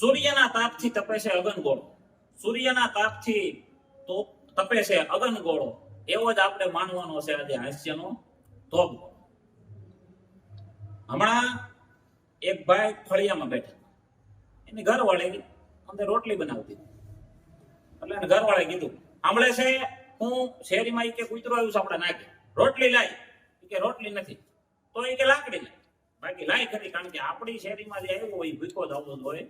સૂર્યના તાપથી તપે છે અગનગોળો સૂર્યના તાપથી તો તપે છે અગનગોળો એવો જ આપણે માનવાનો છે આજે હાસ્યનો ધોબ હમણાં એક ભાઈ ફળિયામાં બેઠા. એની ઘરવાળી અંદર રોટલી બનાવતી એટલે એને ઘરવાળે કીધું સાંભળે છે, હું શેરીમાં એ કે કૂતરો આવ્યું છે આપણે નાખે રોટલી લાય. કે, રોટલી નથી. તો એ કે, લાકડી લાય. બાકી લાય ખરી, કારણ કે આપણી શેરીમાં જે આવ્યું હોય ભૂખો જ આવતો હોય.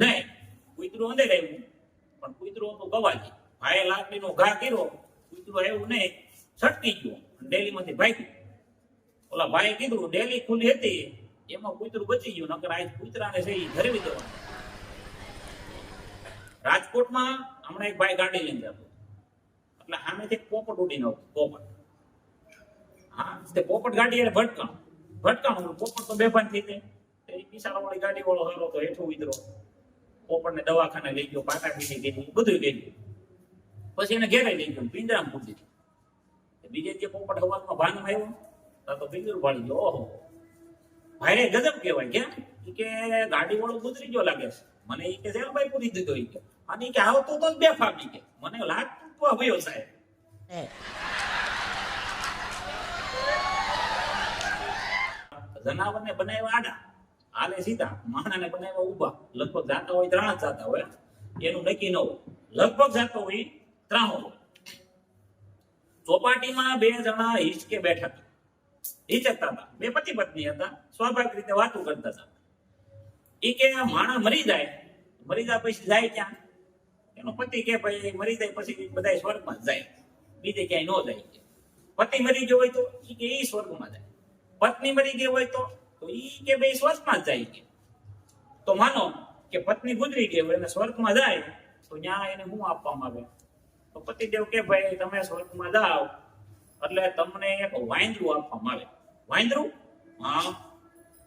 નહીં, કૂતરું અંદર આવ્યું. પણ કૂતરું હતું ગવાજી. ભાઈએ લાકડીનો ઘા કર્યો. કૂતરું આવ્યું નહીં, છટકી ગયું ડેલીમાંથી ભાગ્યું. ઓલા ભાઈએ કીધું ડેલી ખુલ્લી હતી, એમાં કૂતરું બચી ગયું, નકર આજ કૂતરાને છે એ ધરવી દેવાનું. રાજકોટમાં હમણાં એક ભાઈ ગાડી લઈને જતો. એટલે એક પોપટ ઉડીને આવતો, પોપટ. હા, તે પોપટ ગાડી એટલે ભટકાણું. ભટકાણું પોપટ તો બેભાન થઈ એ કિસારો વાળી ગાડી વાળો હેલો તો હેઠું ઉતરો પોપટને દવાખાને લઈ ગયો પાટા પીટી ગઈ બધું ગયું. પછી એને ઘેરે લઈ ગયો પિંજરામ પૂરી દીધું બીજે જે પોપટ હવામાં ભાનમાં આવ્યો ત્યાં તો પિંજરું ભાળી ગયો ઓહો. ભાઈ ગજબ કહેવાય કેમ કે ગાડી વાળો ગુજરી ગયો લાગે છે. મને એ કે જેલભાઈ પૂરી દીધો કે. અને કે આવતો તો બે ફામી કે. મને લાગતું તો ભયો સાહેબ જનાવરને બનાવ્યા આડા. આલે સીધા. માણાને બનાવ્યા ઊભા. લગભગ જાતા હોય ત્રણ જાતા હોય. એનું નક્કી ન લગભગ જાતો હોય ત્રાણું ચોપાટીમાં બે જણા હિચકે બેઠા હતા. હિચકતા હતા. બે પતિ પત્ની હતા. સ્વાભાવિક રીતે વાતો કરતા હતા. એ કે માણા મરી જાય. મરી જાય પછી જાય ક્યાં? એનો પતિ કે ભાઈ, મરી જાય પછી બધા સ્વર્ગમાં જાય. બીજે ક્યાંય ન જાય. પતિ મરી ગયો હોય તો એ કે એ સ્વર્ગમાં જાય. પત્ની મરી ગઈ હોય તો તો ઈ કે બે સ્વર્ગમાં જાય કે તો માનો કે પત્ની ગુજરી ગઈ હોય અને સ્વર્ગમાં જાય, તો ત્યાં એને શું આપવામાં આવે? તો પતિદેવ કે ભાઈ, તમે સ્વર્ગમાં જાઓ. એટલે તમને એક વાંદરું આપવામાં આવે. વાંદરું? હા.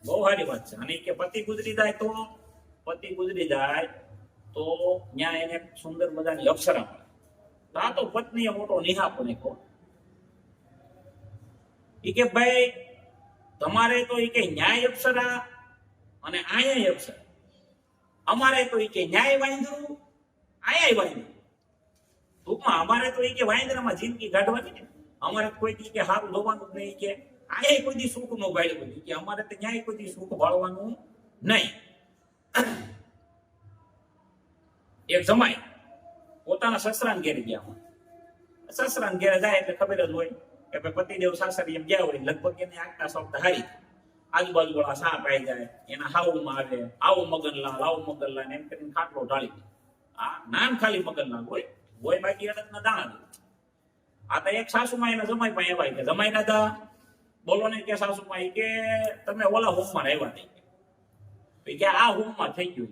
બહુ સારી વાત છે. અને કે પતિ ગુજરી જાય તો? પતિ ગુજરી જાય તો ત્યાં એને સુંદર મજાની અક્ષરા મળે. આ તો પત્નીએ મોટો નિહાપો નીકળો એ કે ભાઈ તમારે તો એ કે ન્યાય અપ્સરા અને આયા અપ્સરા. અમારે તો એ કે ન્યાય વાંદરું આયા વાંદરું ટૂંકમાં અમારે તો એ કે વાંદરામાં જિંદગી કાઢવાની ને. અમારે કોઈ કે સારું લોવાનું જ નહીં કે આયા કોઈ દી સુખ નો ભાળ્યું ઈ કે અમારે તો ન્યાય કોઈ દી સુખ ભાળવાનું નહીં. એક જમાય પોતાના સસરાને ઘેરે ગયા સસરાને ઘેરે જાય એટલે ખબર જ હોય કે ભાઈ પતિદેવ સાસરી એમ ગયા હોય લગભગ એને આગતા શબ્દ હારી આજુબાજુ વાળા સાપ આવી જાય, એના હાવમાં આવે આવો મગનલાલ આવો મગનલાલ એમ કરીને ખાટલો ઢાળી આ નામ ખાલી મગનલાલ હોય હોય બાકી અડદના દાણા દે આ તો એક સાસુમાં એના જમાઈ પાસે એવાય કે, જમાઈ દા. બોલો ને કે સાસુમાં કે, તમે ઓલા હોમમાં આવ્યા નહીં કે, આ હોમમાં થઈ ગયું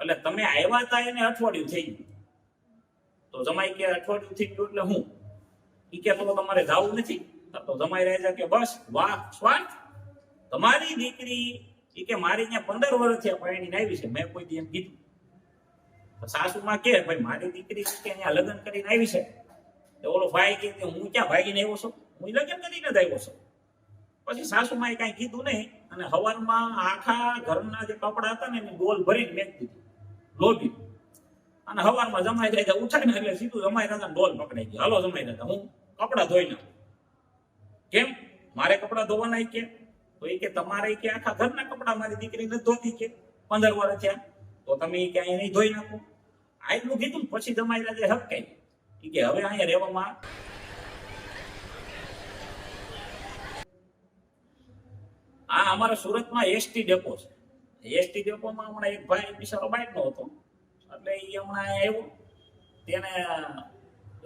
એટલે તમે આવ્યા હતા એને અઠવાડિયું થઈ ગયું. તો જમાઈ કે, અઠવાડિયું થઈ ગયું એટલે હું? ઈ કે તો તમારે જાવું નથી. તો જમાઈ રહે છે કે બસ, વાહ, સ્વાર્થ. તમારી દીકરી એ કે મારી ત્યાં પંદર વર્ષથી પરણીને આવી છે. મેં કોઈ એમ કીધું. સાસુમાં કે, ભાઈ, મારી દીકરી કે અહીંયા લગ્ન કરીને આવી છે? ઓલો ભાઈ કે હું ક્યાં ભાગીને આવ્યો છું? હું લગ્ન કરીને જ આવ્યો છું. પછી સાસુમાએ કાંઈ કીધું નહીં. અને હવનમાં આખા ઘરના જે કપડા હતા ને, એને ગોલ ભરીને મેં દીધું લોભી. અને હવારમાં જમાઈ જાય ઉઠાઈને એટલે સીધું જમાઈ દાદા ડોલ પકડાઈ ગયો. હાલો જમાઈ દાદા હું કપડા ધોઈ નાખો. કેમ? મારે કપડાં ધોવાના કે તો એ કે તમારે કે આખા ઘરના કપડા મારી દીકરીને ધોતી કે? પંદર વર્ષ થયા. તો તમે એ કે અહીંયા નહીં ધોઈ નાખો. આટલું કીધું ને પછી તમારી દાદા હપકાઈ કે હવે અહીંયા રહેવામાં આ અમારા સુરતમાં એસટી ડેપો છે. એસટી ડેપોમાં હમણાં એક ભાઈ બિચારો બાઇક નો હતો. એટલે એ હમણાં આવ્યો. તેને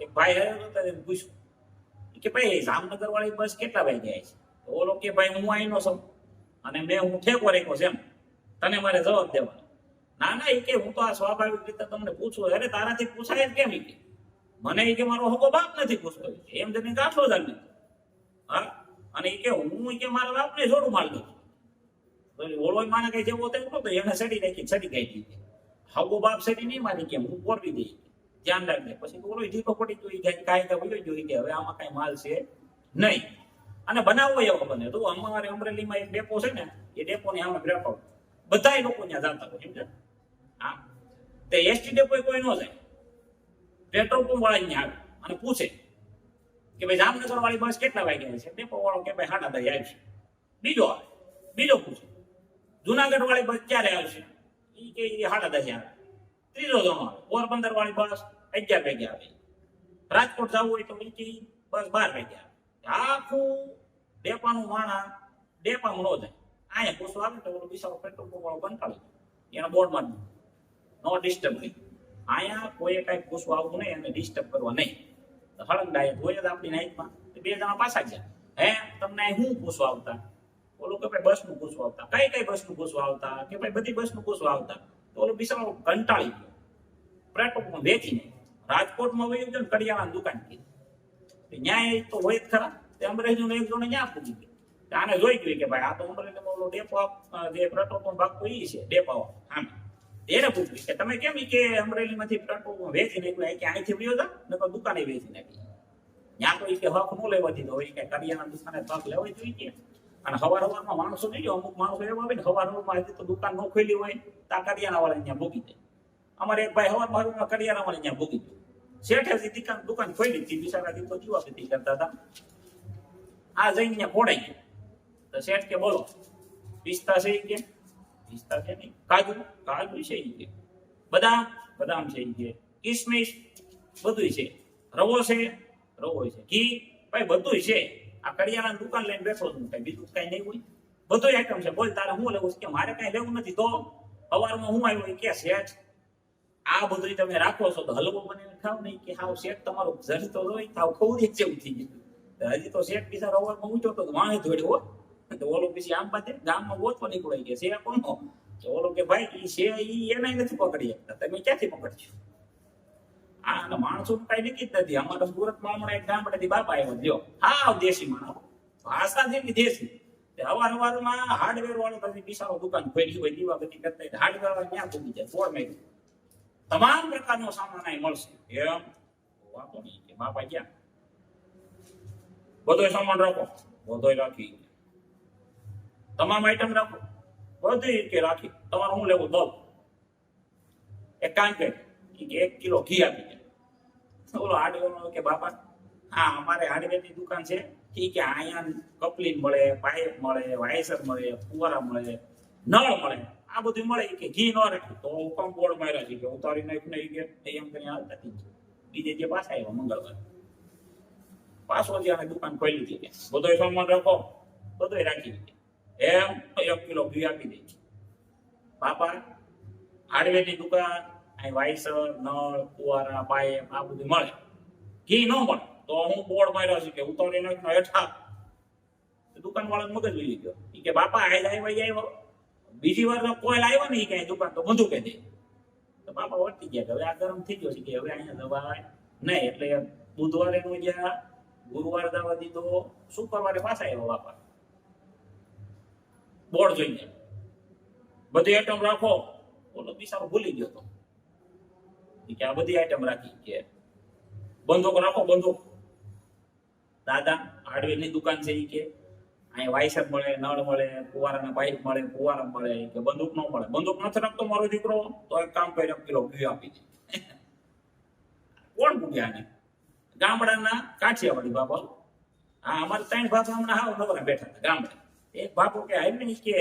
એક ભાઈ આવ્યો હતો પૂછ્યું કે ભાઈ જામનગર વાળી બસ કેટલા વાગે જાય છે? ઓલો કે, ભાઈ, હું અહીંનો છું. અને મેં હું ઠેકો રાખ્યો છે એમ. તને મારે જવાબ દેવાનો. ના ના એ કે, હું તો આ સ્વાભાવિક રીતે તમને પૂછું અરે, તારાથી પૂછાય કેમ કે? મને એ કે, મારો હગો બાપ નથી પૂછતો. એમ જઈને ગાંઠો જ હા? અને એ કે, હું કે, મારા બાપને જોડું માર દઉં ઓલો માને કઈ જેવો તેમ તો એને સડી નાખી, સડી ગઈ હતી હગો બાપ સડી નહીં મારી, કેમ? હું પોરવી દઈ ધ્યાન રાખજે. પછી ઓલો ઢીકો પડી જોઈ જાય કાયદા વયો ગયો કે હવે આમાં કાંઈ માલ છે નહીં. અને બનાવવો એવો બને. તો અમારે અમરેલીમાં એક ડેપો છે ને, એ ડેપોની આમાં બ્રેકઆઉટ બધાય લોકો ત્યાં જાતા હોય સમજે હા. તે એસટી ડેપો કોઈ ન જાય. પેટ્રોલ પંપ વાળા અહીંયા આવે અને પૂછે કે ભાઈ જામનગર વાળી બસ કેટલા વાગ્યા છે? ડેપો વાળો કે ભાઈ હાડા દસ આવશે. બીજો આવે. બીજો પૂછે, જુનાગઢ વાળી બસ ક્યારે આવશે? એ કે હાડા સાડા આવે. ત્રીજો જણો આવે. પોરબંદર વાળી બસ અગિયાર વાગ્યા આવે. રાજકોટ જવું હોય તો ઈ બસ બાર વાગ્યા આવે. આખું ડેપાનું માણા ડેપામાં ન જાય. અહીંયા પૂછવા આવે તો ઓલો બિસારો પેટ્રોલ પંપ વાળો કંટાળી. એના બોર્ડમાં નો ડિસ્ટર્બ નહીં. અહીંયા કોઈ કઈ પૂછવા આવવું નહીં અને ડિસ્ટર્બ કરવા નહીં. હળંગ ડાયટ હોય જ આપણી નાઈટમાં. તો બે જણા પાછા ગયા. હે, તમને હું પૂછવા આવતા? ઓલું કે ભાઈ બસનું પૂછવા આવતા? કઈ કઈ બસનું પૂછવા આવતા? કે ભાઈ બધી બસનું પૂછવા આવતા? તો ઓલું બિચારો કંટાળી ગયો. પેટ્રોલ પંપ વેચીને રાજકોટમાં વહી ગયો ને કડિયાણાની દુકાન કીધી. ન્યાય તો હોય જ ખરા, તે અમરેલીનો એક જોડે ન્યા પૂછી ગયું આને જોઈ ગયું કે ભાઈ, આ તો અમરેલીમાં ઓલો ડેપો જે પેટ્રોલ પંપ આપતો ઈ છે, ડેપો હા. એને પૂછ્યું કે તમે કેમ કે અમરેલીમાંથી પેટ્રોલ પંપ વેચી નાખ્યું કે અહીંથી વયો જા નકર દુકાને વેચી નાખી ત્યાં તો એ કે હક નો લેવા દીધો હોય કે કરિયાના દુકાને ભાગ લેવો જોઈએ કે? અને હવાર હવારમાં માણસો નહીં, અમુક માણસો એવા આવે ને, હવાર હવારમાં હજી તો દુકાન ન ખોલી હોય, તો આ કરિયાના વાળા ત્યાં ભોગી દે અમારે એક ભાઈ હવાર હવારમાં કરિયાના વાળા ત્યાં ભોગી દે શેઠે હજી દુકાન દુકાન ખોલી હતી, બિચારા જીવા પીતી કરતા હતા? આ જઈને ફોડાઈ ગયું. તો શેઠ કે, બોલો, પિસ્તા છે કે? પિસ્તા છે નહીં, કાજુ કાજુ છે કે. બદામ બદામ છે કે. કિસમિસ બધું છે. રવો છે રવો છે. ઘી, ભાઈ બધું છે. આ કરિયાણાની દુકાન લઈને બેઠો છું કઈ બીજું કઈ નહીં હોય. બધું આઈટમ છે. બોલ, તારે હું લેવું કે મારે કઈ લેવું નથી. તો સવારમાં હું આવ્યો કે, શેઠ આ બધું તમે રાખો છો તો હલવો મને ખાવ નહીં કે હાવ શેઠ તમારો ઝરતો હોય તાવ ખવડી જેવું થઈ ગયું. હજી તો શેઠ બીજા રવામાં ઊંચો તો વાણે જોડ્યો તો ઓલો પછી આમ પાસે ગામમાં ગોતવા નીકળાઈ ગયા છે કોનો? તો ઓલો કે ભાઈ એ શે ઈ એને નથી પકડી શકતા. તમે ક્યાંથી પકડશો? આ માણસો કઈ નક્કી જ નથી. અમારા સુરતમાં હમણાં એક ગામડેથી બાપા આવ્યો જો, હાવ દેશી માણસ ભાષા જેવી દેશી? અવાર હવારમાં હાર્ડવેર વાળો પછી બિસારો દુકાન ખોલી હોય દીવા બધી કરતા હાર્ડવેર વાળા ક્યાં પૂગી જાય? ફોર તમામ પ્રકારનો સામાન મળશે. એમ? વાતો કામ કે એક કિલો ઘી આપી દે. ઓલો હાર્ડવેર કે બાપા, હા, અમારે હાર્ડવેરની દુકાન છે. ઈ કે અહીંયા કપલીન મળે પાઇપ મળે, વાયસર મળે, ફુવારા મળે, નળ મળે. આ બધું મળે કે ઘી ન રાખ્યું તો હુકમ બોર્ડ માર્યા છે કે ઉતારી નાખ ને કે એમ કરીને હાલતા થઈ. બીજે જે પાછા આવ્યા મંગળવાર. પાછો જ્યારે દુકાન ખોલી હતી કે બધો સામાન રાખો. બધોય રાખી દીધી. એમ એક કિલો ઘી આપી દે. બાપા હાર્ડવેરની દુકાન, અહીં વાઇસર, નળ, કુવારા પાઇપ આ બધું મળે. ઘી ન મળે. તો હું બોર્ડ માર્યો છું કે ઉતારી નાખ હેઠા. દુકાન વાળા મગજ લઈ ગયો. કે, બાપા આ આવ્યા આવ્યો બીજી વાર કોઈ આવ્યો ને એ કે દુકાન તો બંધુ કે દે. તો બાપા વર્તી ગયા હવે આ ગરમ થઈ ગયો છે કે હવે અહીંયા દવા નહીં, એટલે બુધવારે નો ગયા, ગુરુવાર દવા દીધો, શુક્રવારે પાછા આવ્યા બાપા બોર્ડ જોઈને. બધી આઈટમ રાખો. ઓલો બિચારો ભૂલી ગયો તો. કે આ બધી આઈટમ રાખી કે બંદૂક રાખો બંધોક દાદા હાર્ડવેરની દુકાન છે એ કે. અહીંયા વાયસર મળે, નળ મળે, કુવારાના પાઇપ મળે, કુવારા મળે, કે બંદૂક ન મળે. બંદૂક નથી રાખતો મારો દીકરો, તો એક કામ કરી કિલો ઘી આપી દે. કોણ પૂગ્યા ને ગામડાના કાઠિયાવાડી બાબા હા અમારે ત્રણ બાપા હમણાં હાવ નવરા બેઠા હતા, ગામડે. એક બાપુ કે આવી કે,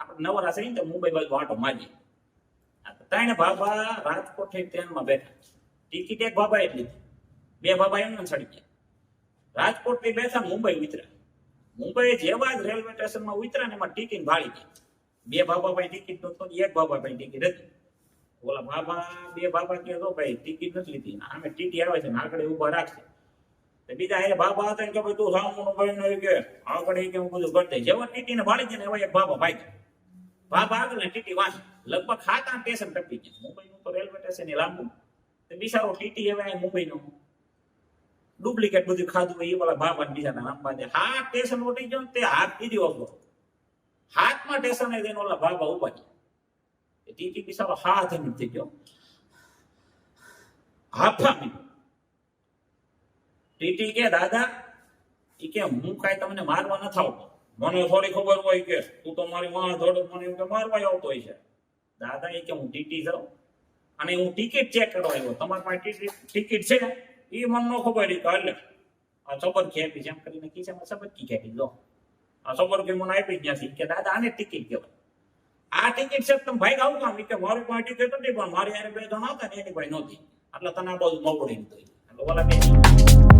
આપણે નવરા છે ને મુંબઈ બાજુ આટો મારીએ. ત્રણ બાબા રાજકોટ ટ્રેનમાં બેઠા. ટિકિટ એક બાબા એટલી બે બાબા એમને ચડી ગયા. રાજકોટથી બેઠા, મુંબઈ ઉતર્યા. મુંબઈ જેવા જ રેલવે સ્ટેશનમાં ઉતર્યા ને એમાં ટિકિટ ભાળી ગઈ. બે બાબા ભાઈ ટિકિટ નતો એક બાબા ભાઈ ટિકિટ હતી. ઓલા બાબા, બે બાબા કે તો ભાઈ ટિકિટ નથી લીધી. આમે ટીટી આવે છે ને આગળ ઊભા રાખશે. તો બીજા એ બાબા હતા ને કે ભાઈ તું સામુનો ભાઈ નો કે આગળ કે હું બધું કરી દઈશ. જેવો ટીટી ને ભાળી જાય ને એવા એક બાબા ભાઈ બાબા આગળ ને ટીટી વાંચ. લગભગ ખાતા સ્ટેશન ટપી ગયા. મુંબઈનું તો રેલવે સ્ટેશન એ લાંબુ. તો બિચારો ટીટી હવે મુંબઈ મુંબઈનું ડુપ્લિકેટ બધું ખાધું હોય એ વાળા બાબા ને બીજા નામ દે. હાથ ટેશન ઉઠી ગયો ને તે હાથ બીજી ઓગો હાથમાં ટેશન જઈને ઓલા બાબા ઊભા ગયા એ ટીટી બિચારો હાથ એમ થઈ ગયો. હાફા મી ટીટી કે, દાદા એ કે, હું કાંઈ તમને મારવા નથી આવતો મને થોડી ખબર હોય કે તું તો મારી વાહ ધોડો મને એમ કે મારવા આવતો હોય છે. દાદા એ કે હું ટીટી જાઉં. અને હું ટિકિટ ચેક કરવા આવ્યો. તમારી પાસે ટિકિટ છે? એ મને ન ખબર પડી એટલે આ સબર ખેપી જેમ કરીને ખીચામાં સબર કી ખેપી દો આ સબર કે મને આપી જ નથી. કે દાદા, આને ટિકિટ કહેવાય આ ટિકિટ છે તમે ભાઈ આવું કામ? કે, મારી પાસે ટિકિટ હતી પણ મારી યારે બે જણા હતા ને, એની ભાઈ નહોતી. એટલે તને આ બધું મોકળી દીધું એટલે બોલા બે